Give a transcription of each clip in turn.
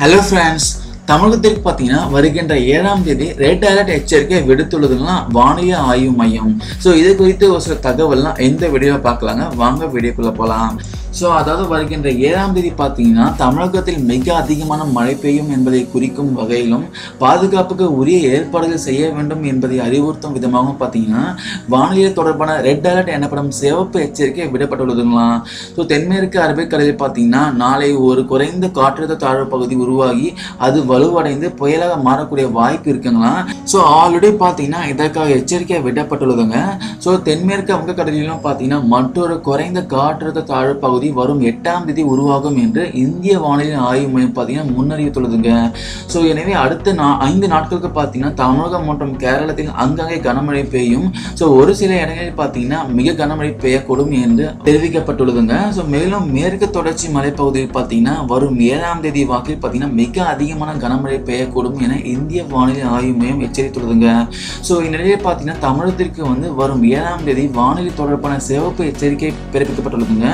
Hello friends, தமிழகத்திற்கு பார்த்தீங்கன்னா வருகின்ற ஏழாம் தேதி ரெட் அலர்ட் எச்சரிக்கை விடுத்துள்ளதுன்னா வானிலை ஆய்வு மையம். ஸோ இது குறித்து ஒரு சில தகவல்லாம் எந்த வீடியோவை பார்க்கலாங்க. வாங்க வீடியோக்குள்ளே போகலாம் ஸோ அதாவது வருகின்ற ஏழாம் தேதி பார்த்தீங்கன்னா தமிழகத்தில் மிக அதிகமான மழை பெய்யும் என்பதை குறிக்கும் வகையிலும் பாதுகாப்புக்கு உரிய ஏற்பாடுகள் செய்ய வேண்டும் என்பதை அறிவுறுத்தும் விதமாகவும் பார்த்தீங்கன்னா வானிலை தொடர்பான ரெட் அலர்ட் எனப்படும் சிவப்பு எச்சரிக்கை விடப்பட்டுள்ளதுங்களா ஸோ தென்மேற்கு அரபிக்கடலில் பார்த்தீங்கன்னா நாளை ஒரு குறைந்த காற்றழுத்த தாழ்வு பகுதி உருவாகி அது வலுவடைந்து புயலாக மாறக்கூடிய வாய்ப்பு இருக்குங்களா? ஸோ ஆல்ரெடி பார்த்தீங்கன்னா இதற்காக எச்சரிக்கை விடப்பட்டுள்ளதுங்க. ஸோ தென்மேற்கு வங்கக்கடலிலும் பார்த்தீங்கன்னா மற்றொரு குறைந்த காற்றழுத்த தாழ்வு பகுதி வரும் எட்டாம் தேதி உருவாகும் என்று இந்திய வானிலை ஆய்வு மையம் பார்த்தீங்கன்னா முன்னறிவித்துள்ளதுங்க. ஸோ எனவே அடுத்த நா ஐந்து நாட்களுக்கு பார்த்தீங்கன்னா தமிழகம் மற்றும் கேரளத்தில் அங்கங்கே கனமழை பெய்யும். ஸோ ஒரு சில இடங்களில் பார்த்தீங்கன்னா மிக கனமழை பெய்யக்கூடும் என்று தெரிவிக்கப்பட்டுள்ளதுங்க. ஸோ மேலும் மேற்கு தொடர்ச்சி மலைப்பகுதியில் பார்த்தீங்கன்னா வரும் ஏழாம் தேதி வாக்கில் பார்த்தீங்கன்னா மிக அதிகமான கனமழை பெய்யக்கூடும் என இந்திய வானிலை ஆய்வு மையம் எச்சரித்துள்ளதுங்க. ஸோ இந்நிலையில் பார்த்தீங்கன்னா தமிழகத்திற்கு வந்து வரும் ஏழாம் தேதி வானிலை தொடர்பான சிவப்பு எச்சரிக்கை பிறப்பிக்கப்பட்டுள்ளதுங்க.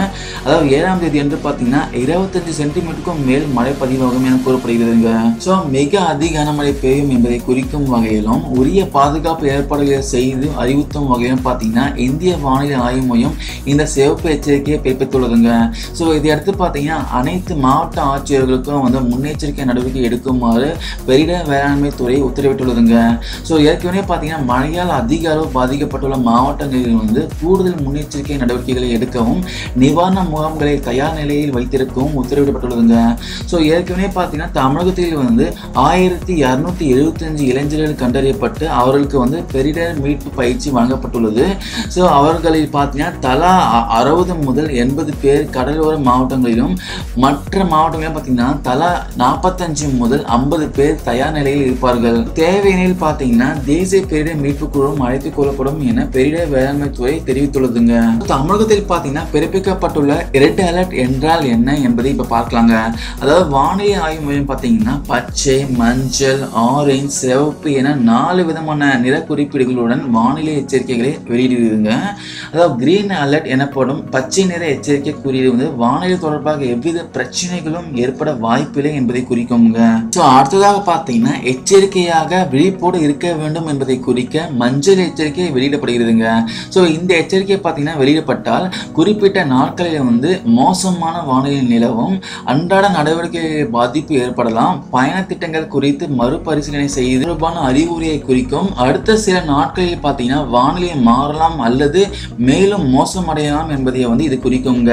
அதாவது ஏழாம் தேதி என்று பார்த்தீங்கன்னா இருபத்தஞ்சு சென்டிமீட்டருக்கும் மேல் மழை பதிவாகும் என கூறப்படுகிறதுங்க. ஸோ மிக அதிக கனமழை பெய்யும் என்பதை குறிக்கும் வகையிலும் உரிய பாதுகாப்பு ஏற்பாடுகளை செய்து அறிவுறுத்தும் வகையிலும் பார்த்தீங்கன்னா இந்திய வானிலை ஆய்வு மையம் இந்த சிவப்பு எச்சரிக்கையை பிறப்பித்துள்ளதுங்க. ஸோ இதையடுத்து பார்த்தீங்கன்னா அனைத்து மாவட்ட ஆட்சியர்களுக்கும் வந்து முன்னெச்சரிக்கை நடவடிக்கை எடுக்கும் எடுக்குமாறு பெரிட வேளாண்மை துறை உத்தரவிட்டுள்ளதுங்க. ஸோ ஏற்கனவே பார்த்தீங்கன்னா மழையால் அதிக அளவு பாதிக்கப்பட்டுள்ள மாவட்டங்களில் வந்து கூடுதல் முன்னெச்சரிக்கை நடவடிக்கைகளை எடுக்கவும் நிவாரண முகாம்களை தயார் நிலையில் வைத்திருக்கவும் உத்தரவிடப்பட்டுள்ளதுங்க. ஸோ ஏற்கனவே பார்த்தீங்கன்னா தமிழகத்தில் வந்து ஆயிரத்தி இரநூத்தி எழுபத்தஞ்சு இளைஞர்கள் கண்டறியப்பட்டு அவர்களுக்கு வந்து பெரிடர் மீட்பு பயிற்சி வழங்கப்பட்டுள்ளது. ஸோ அவர்களில் பார்த்தீங்கன்னா தலா அ- அறுபது முதல் எண்பது பேர் கடலோர மாவட்டங்களிலும் மற்ற மாவட்டங்களிலும் பார்த்தீங்கன்னா தலா நாற்பத்தஞ்சு முதல் ஐம்பது பேர் தயார் நிலையில் இருப்பார்கள். தேவையெனில் பார்த்தீங்கன்னா தேசிய பேரிடர் மீட்பு குழுவும் அழைத்துக் கொள்ளப்படும் என பேரிடர் வேளாண்மை துறை தெரிவித்துள்ளதுங்க. தமிழகத்தில் பார்த்தீங்கன்னா பிறப்பிக்கப்பட்டுள்ள ரெட் அலர்ட் என்றால் என்ன என்பதை இப்போ பார்க்கலாங்க. அதாவது வானிலை ஆய்வு மையம் பார்த்தீங்கன்னா பச்சை மஞ்சள் ஆரஞ்சு சிவப்பு என நாலு விதமான நிற குறிப்பீடுகளுடன் வானிலை எச்சரிக்கைகளை வெளியிடுதுங்க. அதாவது கிரீன் அலர்ட் எனப்படும் பச்சை நிற எச்சரிக்கை குறியீடு வந்து வானிலை தொடர்பாக எவ்வித பிரச்சனைகளும் ஏற்பட வாய்ப்பில்லை என்பதை குறிக்குங்க ஸோ அடுத்ததாக பார்த்தீங்கன்னா எச்சரிக்கையாக விழிப்போடு இருக்க வேண்டும் என்பதை குறிக்க மஞ்சள் எச்சரிக்கை வெளியிடப்படுகிறதுங்க. ஸோ இந்த எச்சரிக்கை பார்த்தீங்கன்னா வெளியிடப்பட்டால் குறிப்பிட்ட நாட்களில் வந்து மோசமான வானிலை நிலவும் அன்றாட நடவடிக்கைகளில் பாதிப்பு ஏற்படலாம். பயண திட்டங்கள் குறித்து மறுபரிசீலனை செய்து தொடர்பான அறிகுறியை குறிக்கும். அடுத்த சில நாட்களில் பார்த்தீங்கன்னா வானிலை மாறலாம் அல்லது மேலும் மோசமடையலாம் என்பதை வந்து இது குறிக்குங்க.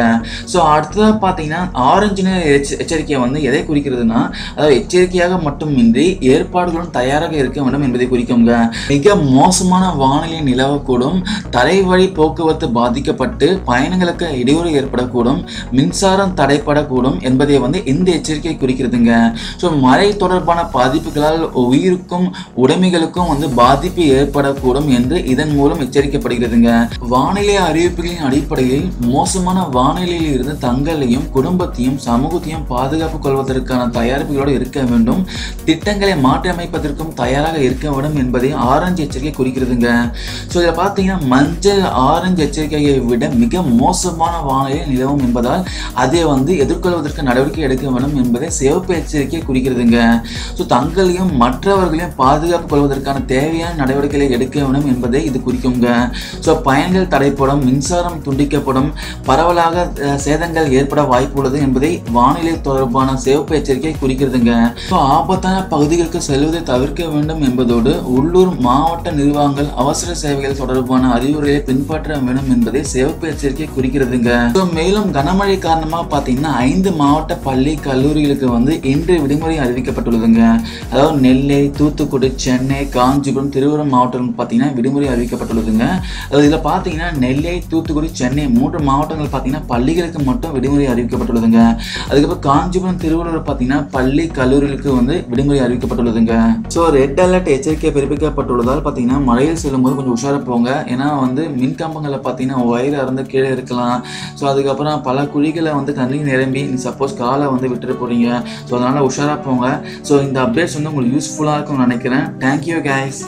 ஸோ அடுத்ததாக பார்த்தீங்கன்னா ஆரஞ்சு நிற எச்ச- எச்சரிக்கை வந்து எதை குறிக்கிறதுனா அதாவது எச்சரிக்கை எச்சரிக்கையாக மட்டுமின்றி ஏற்பாடுகளும் தயாராக இருக்க வேண்டும் என்பதை குறிக்குங்க மிக மோசமான வானிலை நிலவக்கூடும். தரைவழி போக்குவரத்து பாதிக்கப்பட்டு பயணங்களுக்கு இடையூறு ஏற்படக்கூடும். மின்சாரம் தடைப்படக்கூடும் என்பதை வந்து இந்த எச்சரிக்கை குறிக்கிறதுங்க. ஸோ மழை தொடர்பான பாதிப்புகளால் உயிருக்கும் உடைமைகளுக்கும் வந்து பாதிப்பு ஏற்படக்கூடும் என்று இதன் மூலம் எச்சரிக்கப்படுகிறதுங்க. வானிலை அறிவிப்புகளின் அடிப்படையில் மோசமான வானிலையில் இருந்து தங்களையும் குடும்பத்தையும் சமூகத்தையும் பாதுகாப்பு கொள்வதற்கான தயாரிப்புகளோடு இருக்க வேண்டும். திட்டங்களை மாற்றியமைப்பதற்கும் தயாராக இருக்க வேண்டும் என்பதை ஆரஞ்சு எச்சரிக்கை குறிக்கிறதுங்க. ஸோ இதில் பார்த்தீங்கன்னா மஞ்சள் ஆரஞ்சு எச்சரிக்கையை விட மிக மோசமான வானிலை நிலவும் என்பதால் அதை வந்து எதிர்கொள்வதற்கு நடவடிக்கை எடுக்க வேண்டும் என்பதை சிவப்பு எச்சரிக்கை குறிக்கிறதுங்க. ஸோ தங்களையும் மற்றவர்களையும் பாதுகாப்பு கொள்வதற்கான தேவையான நடவடிக்கைகளை எடுக்க வேண்டும் என்பதை இது குறிக்குங்க. ஸோ பயன்கள் தடைப்படும் மின்சாரம் துண்டிக்கப்படும் பரவலாக சேதங்கள் ஏற்பட வாய்ப்பு உள்ளது என்பதை வானிலை தொடர்பான சிவப்பு எச்சரிக்கை குறிக்கிறதுங்க. ஸோ ஆபத்தான பகுதிகளுக்கு செல்வதை தவிர்க்க வேண்டும் என்பதோடு உள்ளூர் மாவட்ட நிர்வாகங்கள் அவசர சேவைகள் தொடர்பான அறிவுரையை பின்பற்ற வேண்டும் என்பதை சிவப்பு எச்சரிக்கை குறிக்கிறதுங்க. ஸோ மேலும் கனமழை காரணமாக பார்த்தீங்கன்னா ஐந்து மாவட்ட பள்ளி கல்லூரிகளுக்கு வந்து இன்று விடுமுறை அறிவிக்கப்பட்டுள்ளதுங்க. அதாவது நெல்லை தூத்துக்குடி சென்னை காஞ்சிபுரம் திருவள்ளூர் மாவட்டம் பார்த்தீங்கன்னா விடுமுறை அறிவிக்கப்பட்டுள்ளதுங்க. அதாவது இதில் பார்த்தீங்கன்னா நெல்லை தூத்துக்குடி சென்னை மூன்று மாவட்டங்கள் பார்த்தீங்கன்னா பள்ளிகளுக்கு மட்டும் விடுமுறை அறிவிக்கப்பட்டுள்ளதுங்க. அதுக்கப்புறம் காஞ்சிபுரம் திருவள்ளூர் பார்த்தீங்கன்னா பள்ளி கல்லூரிகளுக்கு வந்து விடுமுறை அறிவிக்கப்பட்டுள்ளதுங்க. ஸோ ரெட் அலர்ட் எச்சரிக்கை பிறப்பிக்கப்பட்டுள்ளதால் பார்த்தீங்கன்னா மழையில் செல்லும்போது கொஞ்சம் உஷாராக போங்க. ஏன்னா வந்து மின்கம்பங்களில் பார்த்தீங்கன்னா ஒயர் அறந்து கீழே இருக்கலாம். ஸோ அதுக்கப்புறம் பல குழிகளை வந்து தண்ணி நிரம்பி சப்போஸ் காலை வந்து விட்டுட்டு போகிறீங்க ஸோ அதனால் உஷாராக போங்க. ஸோ இந்த அப்டேட்ஸ் வந்து உங்களுக்கு யூஸ்ஃபுல்லாக இருக்கும்னு நினைக்கிறேன். Thank you guys